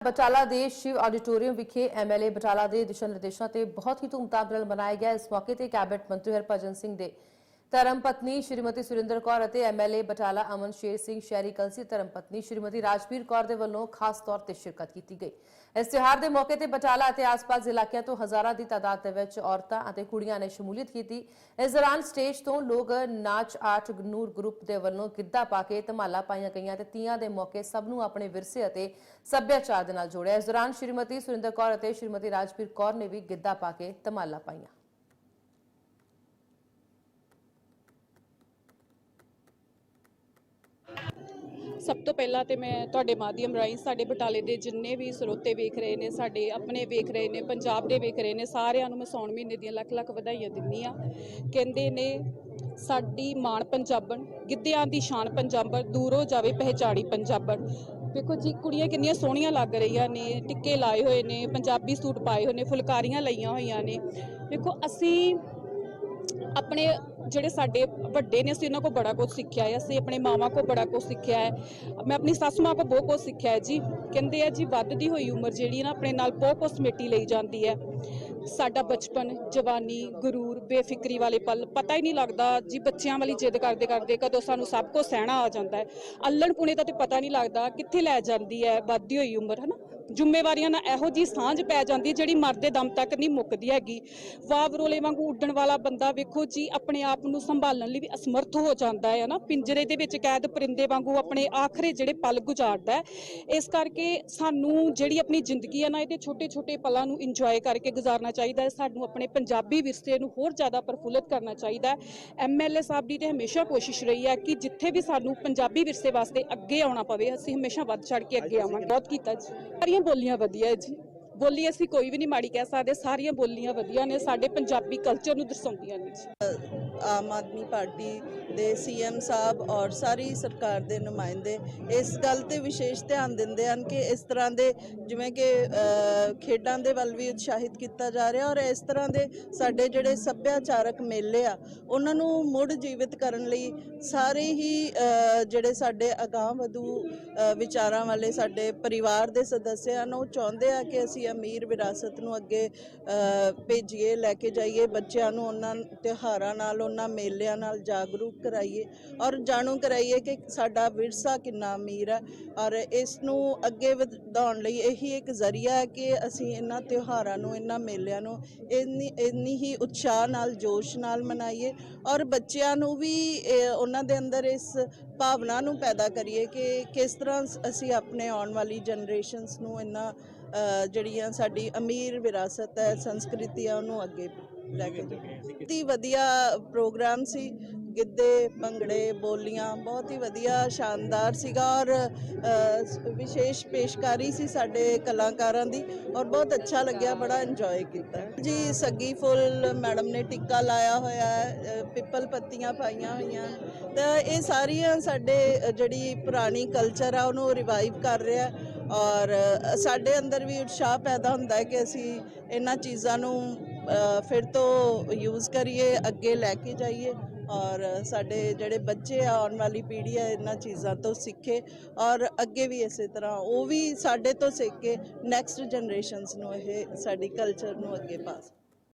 ਬਟਾਲਾ ਦੇ ਸ਼ਿਵ ਆਡੀਟੋਰੀਅਮ ਵਿਖੇ ਐਮਐਲਏ ਬਟਾਲਾ ਦੇ ਦਿਸ਼ਾ ਨਿਰਦੇਸ਼ਾਂ ਤੇ ਬਹੁਤ ਹੀ ਧੂਮਧਾਮ ਨਾਲ ਮਨਾਇਆ ਗਿਆ। ਇਸ ਮੌਕੇ ਤੇ ਕੈਬਨਿਟ ਮੰਤਰੀ ਹਰਭਜਨ ਸਿੰਘ ਦੇ ਧਰਮ ਪਤਨੀ ਸ਼੍ਰੀਮਤੀ ਸੁਰਿੰਦਰ ਕੌਰ ਅਤੇ ਐਮਐਲਏ ਬਟਾਲਾ ਅਮਨ ਸ਼ੇਰ ਸਿੰਘ ਸ਼ਹਿਰੀ ਕਲਸੀ ਧਰਮ ਪਤਨੀ ਸ਼੍ਰੀਮਤੀ ਰਾਜਵੀਰ ਕੌਰ ਦੇ ਵੱਲੋਂ ਖਾਸ ਤੌਰ ਤੇ ਸ਼ਿਰਕਤ ਕੀਤੀ ਗਈ। ਇਸ ਤਿਉਹਾਰ ਦੇ ਮੌਕੇ ਤੇ ਬਟਾਲਾ ਅਤੇ ਆਸ-ਪਾਸ ਇਲਾਕਿਆਂ ਤੋਂ ਹਜ਼ਾਰਾਂ ਦੀ ਤਾਦਾਦ ਦੇ ਵਿੱਚ ਔਰਤਾਂ ਅਤੇ ਕੁੜੀਆਂ ਨੇ ਸ਼ਮੂਲੀਅਤ ਕੀਤੀ। ਇਸ ਦੌਰਾਨ ਸਟੇਜ ਤੋਂ ਲੋਕ ਨਾਚ, ਆਰਟ, ਨੂਰ ਗਰੁੱਪ ਦੇ ਵੱਲੋਂ ਗਿੱਧਾ ਪਾ ਕੇ ਧਮਾਲਾ ਪਾਈਆਂ ਗਈਆਂ ਤੇ ਤੀਆਂ ਦੇ ਮੌਕੇ ਸਭ ਨੂੰ ਆਪਣੇ ਵਿਰਸੇ ਅਤੇ ਸੱਭਿਆਚਾਰ ਦੇ ਨਾਲ ਜੋੜਿਆ। ਇਸ ਦੌਰਾਨ ਸ਼੍ਰੀਮਤੀ ਸੁਰਿੰਦਰ ਕੌਰ ਅਤੇ ਸ਼੍ਰੀਮਤੀ ਰਾਜਵੀਰ ਕੌਰ ਨੇ ਵੀ ਗਿੱਧਾ ਪਾ ਕੇ ਧਮਾਲਾ ਪਾਈਆਂ। ਸਭ ਤੋਂ ਪਹਿਲਾਂ ਤੇ ਮੈਂ ਤੁਹਾਡੇ ਮਾਧਿਅਮ ਰਾਹੀਂ ਸਾਡੇ ਬਟਾਲੇ ਦੇ ਜਿੰਨੇ ਵੀ ਸਰੋਤੇ ਵੇਖ ਰਹੇ ਨੇ, ਸਾਡੇ ਆਪਣੇ ਵੇਖ ਰਹੇ ਨੇ, ਪੰਜਾਬ ਦੇ ਵੇਖ ਰਹੇ ਨੇ, ਸਾਰਿਆਂ ਨੂੰ ਮੈਂ ਸੌਣ ਮਹੀਨੇ ਦੀਆਂ ਲੱਖ ਲੱਖ ਵਧਾਈਆਂ ਦਿੰਦੀ ਆ ਕਹਿੰਦੇ ਨੇ, ਸਾਡੀ ਮਾਣ ਪੰਜਾਬਣ, ਗਿੱਧਿਆਂ ਦੀ ਸ਼ਾਨ ਪੰਜਾਬਣ, ਦੂਰੋਂ ਜਾਵੇ ਪਹਿਚਾੜੀ ਪੰਜਾਬਣ। ਵੇਖੋ ਜੀ, ਕੁੜੀਆਂ ਕਿੰਨੀਆਂ ਸੋਹਣੀਆਂ ਲੱਗ ਰਹੀਆਂ ਨੇ, ਟਿੱਕੇ ਲਾਏ ਹੋਏ ਨੇ, ਪੰਜਾਬੀ ਸੂਟ ਪਾਏ ਹੋਏ ਨੇ, ਫੁਲਕਾਰੀਆਂ ਲਈਆਂ ਹੋਈਆਂ ਨੇ। ਵੇਖੋ, ਅਸੀਂ ਆਪਣੇ ਜਿਹੜੇ ਸਾਡੇ ਵੱਡੇ ਨੇ, ਅਸੀਂ ਉਹਨਾਂ ਕੋਲ ਬੜਾ ਕੁਝ ਸਿੱਖਿਆ ਹੈ, ਅਸੀਂ ਆਪਣੇ ਮਾਵਾਂ ਕੋਲ ਬੜਾ ਕੁਝ ਸਿੱਖਿਆ ਹੈ। ਮੈਂ ਆਪਣੀ ਸੱਸ ਮਾਂ ਕੋਲ ਬਹੁਤ ਕੁਝ ਸਿੱਖਿਆ ਹੈ ਜੀ। ਕਹਿੰਦੇ ਆ ਜੀ, ਵੱਧਦੀ ਹੋਈ ਉਮਰ ਜਿਹੜੀ ਨਾ, ਆਪਣੇ ਨਾਲ ਬਹੁਤ ਕੁਝ ਸਮੇਟੀ ਲਈ ਜਾਂਦੀ ਹੈ। ਸਾਡਾ ਬਚਪਨ, ਜਵਾਨੀ, ਗਰੂਰ, ਬੇਫਿਕਰੀ ਵਾਲੇ ਪਲ, ਪਤਾ ਹੀ ਨਹੀਂ ਲੱਗਦਾ ਜੀ ਬੱਚਿਆਂ ਵਾਲੀ ਜਿੱਦ ਕਰਦੇ ਕਰਦੇ ਕਦੋਂ ਸਾਨੂੰ ਸਭ ਕੁਝ ਸਹਿਣਾ ਆ ਜਾਂਦਾ ਹੈ। ਅੱਲਣ ਪੁਣੇ ਦਾ ਤੇ ਪਤਾ ਨਹੀਂ ਲੱਗਦਾ ਕਿੱਥੇ ਲੈ ਜਾਂਦੀ ਹੈ ਵੱਧਦੀ ਹੋਈ ਉਮਰ, ਹਨਾ? ਜ਼ਿੰਮੇਵਾਰੀਆਂ ਨਾਲ ਇਹੋ ਜੀ ਸਾਂਝ ਪੈ ਜਾਂਦੀ ਜਿਹੜੀ ਮਰਦੇ ਦਮ ਤੱਕ ਨਹੀਂ ਮੁੱਕਦੀ ਹੈਗੀ। ਵਾਵਰੋਲੇ ਵਾਂਗੂ ਉੱਡਣ ਵਾਲਾ ਬੰਦਾ ਵੇਖੋ ਜੀ ਆਪਣੇ ਆਪ ਨੂੰ ਸੰਭਾਲਣ ਲਈ ਵੀ ਅਸਮਰਥ ਹੋ ਜਾਂਦਾ ਹੈ ਨਾ ਪਿੰਜਰੇ ਦੇ ਵਿੱਚ ਕੈਦ ਪਰਿੰਦੇ ਵਾਂਗੂ ਆਪਣੇ ਆਖਰੇ ਜਿਹੜੇ ਪਲ ਗੁਜ਼ਾਰਦਾ ਹੈ। ਇਸ ਕਰਕੇ ਸਾਨੂੰ ਜਿਹੜੀ ਆਪਣੀ ਜ਼ਿੰਦਗੀ ਹੈ ਨਾ, ਇਹਦੇ ਛੋਟੇ ਛੋਟੇ ਪਲਾਂ ਨੂੰ ਇੰਜੋਏ ਕਰਕੇ ਗੁਜ਼ਾਰਨਾ ਚਾਹੀਦਾ ਹੈ, ਸਾਨੂੰ ਆਪਣੇ ਪੰਜਾਬੀ ਵਿਰਸੇ ਨੂੰ ਹੋਰ ਜ਼ਿਆਦਾ ਪ੍ਰਫੁੱਲਤ ਕਰਨਾ ਚਾਹੀਦਾ ਹੈ। ਐਮਐਲਏ ਸਾਹਿਬ ਦੀ ਤੇ ਹਮੇਸ਼ਾ ਕੋਸ਼ਿਸ਼ ਰਹੀ ਹੈ ਕਿ ਜਿੱਥੇ ਵੀ ਸਾਨੂੰ ਪੰਜਾਬੀ ਵਿਰਸੇ ਵਾਸਤੇ ਅੱਗੇ ਆਉਣਾ ਪਵੇ, ਅਸੀਂ ਹਮੇਸ਼ਾ ਵੱਧ ਚੜ ਕੇ ਅੱਗੇ ਆਵਾਂਗੇ। ਬਹੁਤ ਕੀਤਾ ਜੀ। ਸਾਰੀਆਂ ਬੋਲੀਆਂ ਵਧੀਆ ਜੀ। ਬੋਲੀ ਅਸੀਂ ਕੋਈ ਵੀ ਨਹੀਂ ਮਾੜੀ ਕਹਿ ਸਕਦੇ, ਸਾਰੀਆਂ ਬੋਲੀਆਂ ਵਧੀਆ ਨੇ, ਸਾਡੇ ਪੰਜਾਬੀ ਕਲਚਰ ਨੂੰ ਦਰਸਾਉਂਦੀਆਂ ਨੇ ਜੀ। ਆਮ ਆਦਮੀ ਪਾਰਟੀ ਦੇ ਸੀਐਮ ਸਾਹਿਬ ਔਰ ਸਾਰੀ ਸਰਕਾਰ ਦੇ ਨੁਮਾਇੰਦੇ ਇਸ ਗੱਲ ਤੇ ਵਿਸ਼ੇਸ਼ ਧਿਆਨ ਦਿੰਦੇ ਹਨ ਕਿ ਇਸ ਤਰ੍ਹਾਂ ਦੇ ਜਿਵੇਂ ਕਿ ਖੇਡਾਂ ਦੇ ਵੱਲ ਵੀ ਉਤਸ਼ਾਹਿਤ ਕੀਤਾ ਜਾ ਰਿਹਾ ਔਰ ਇਸ ਤਰ੍ਹਾਂ ਦੇ ਸਾਡੇ ਜਿਹੜੇ ਸੱਭਿਆਚਾਰਕ ਮੇਲੇ ਆ, ਉਹਨਾਂ ਨੂੰ ਮੁੜ ਜੀਵਿਤ ਕਰਨ ਲਈ ਸਾਰੇ ਹੀ ਜਿਹੜੇ ਸਾਡੇ ਅਗਾਂਹ ਵਧੂ ਵਿਚਾਰਾਂ ਵਾਲੇ ਸਾਡੇ ਪਰਿਵਾਰ ਦੇ ਸਦੱਸਿਆ ਹਨ, ਉਹ ਚਾਹੁੰਦੇ ਆ ਕਿ ਅਸੀਂ ਅਮੀਰ ਵਿਰਾਸਤ ਨੂੰ ਅੱਗੇ ਭੇਜੀਏ, ਲੈ ਕੇ ਜਾਈਏ, ਬੱਚਿਆਂ ਨੂੰ ਉਹਨਾਂ ਤਿਉਹਾਰਾਂ ਨਾਲ ਉਹਨਾਂ ਮੇਲਿਆਂ ਨਾਲ ਜਾਗਰੂਕ ਕਰਾਈਏ ਔਰ ਜਾਣੂ ਕਰਾਈਏ ਕਿ ਸਾਡਾ ਵਿਰਸਾ ਕਿੰਨਾ ਅਮੀਰ ਹੈ ਔਰ ਇਸ ਨੂੰ ਅੱਗੇ ਵਧਾਉਣ ਲਈ ਇਹੀ ਇੱਕ ਜ਼ਰੀਆ ਹੈ ਕਿ ਅਸੀਂ ਇਹਨਾਂ ਤਿਉਹਾਰਾਂ ਨੂੰ ਇਹਨਾਂ ਮੇਲਿਆਂ ਨੂੰ ਇੰਨੀ ਇੰਨੀ ਹੀ ਉਤਸ਼ਾਹ ਨਾਲ ਜੋਸ਼ ਨਾਲ ਮਨਾਈਏ ਔਰ ਬੱਚਿਆਂ ਨੂੰ ਵੀ ਉਹਨਾਂ ਦੇ ਅੰਦਰ ਇਸ ਭਾਵਨਾ ਨੂੰ ਪੈਦਾ ਕਰੀਏ ਕਿ ਕਿਸ ਤਰ੍ਹਾਂ ਅਸੀਂ ਆਪਣੇ ਆਉਣ ਵਾਲੀ ਜਨਰੇਸ਼ਨਸ ਨੂੰ ਇਹਨਾਂ ਅ, ਜਿਹੜੀਆਂ ਸਾਡੀ ਅਮੀਰ ਵਿਰਾਸਤ ਹੈ ਸੰਸਕ੍ਰਿਤੀ ਹੈ ਉਹਨੂੰ ਅੱਗੇ ਲੈ ਕੇ ਬਹੁਤ ਹੀ ਵਧੀਆ ਪ੍ਰੋਗਰਾਮ ਸੀ। ਗਿੱਧੇ ਭੰਗੜੇ ਬੋਲੀਆਂ ਬਹੁਤ ਹੀ ਵਧੀਆ ਸ਼ਾਨਦਾਰ ਸੀਗਾ ਔਰ ਵਿਸ਼ੇਸ਼ ਪੇਸ਼ਕਾਰੀ ਸੀ ਸਾਡੇ ਕਲਾਕਾਰਾਂ ਦੀ ਔਰ ਬਹੁਤ ਅੱਛਾ ਲੱਗਿਆ ਬੜਾ ਇੰਜੋਏ ਕੀਤਾ। ਜੀ ਸੱਗੀ ਫੁੱਲ ਮੈਡਮ ਨੇ ਟਿੱਕਾ ਲਾਇਆ ਹੋਇਆ ਹੈ ਪਿੱਪਲ ਪੱਤੀਆਂ ਪਾਈਆਂ ਹੋਈਆਂ। ਤਾਂ ਇਹ ਸਾਰੀਆਂ ਸਾਡੇ ਜਿਹੜੀ ਪੁਰਾਣੀ ਕਲਚਰ ਆ ਉਹਨੂੰ ਰਿਵਾਈਵ ਕਰ ਰਿਹਾ ਔਰ ਸਾਡੇ ਅੰਦਰ ਵੀ ਉਤਸ਼ਾਹ ਪੈਦਾ ਹੁੰਦਾ ਹੈ ਕਿ ਅਸੀਂ ਇਹਨਾਂ ਚੀਜ਼ਾਂ ਨੂੰ ਫਿਰ ਤੋਂ ਯੂਜ਼ ਕਰੀਏ, ਅੱਗੇ ਲੈ ਕੇ ਜਾਈਏ ਔਰ ਸਾਡੇ ਜਿਹੜੇ ਬੱਚੇ ਆ, ਆਉਣ ਵਾਲੀ ਪੀੜ੍ਹੀ ਆ, ਇਹਨਾਂ ਚੀਜ਼ਾਂ ਤੋਂ ਸਿੱਖੇ ਔਰ ਅੱਗੇ ਵੀ ਇਸੇ ਤਰ੍ਹਾਂ, ਉਹ ਵੀ ਸਾਡੇ ਤੋਂ ਸਿੱਖ ਕੇ ਨੈਕਸਟ ਜਨਰੇਸ਼ਨਸ ਨੂੰ ਇਹ ਸਾਡੀ ਕਲਚਰ ਨੂੰ ਅੱਗੇ ਪਾਸ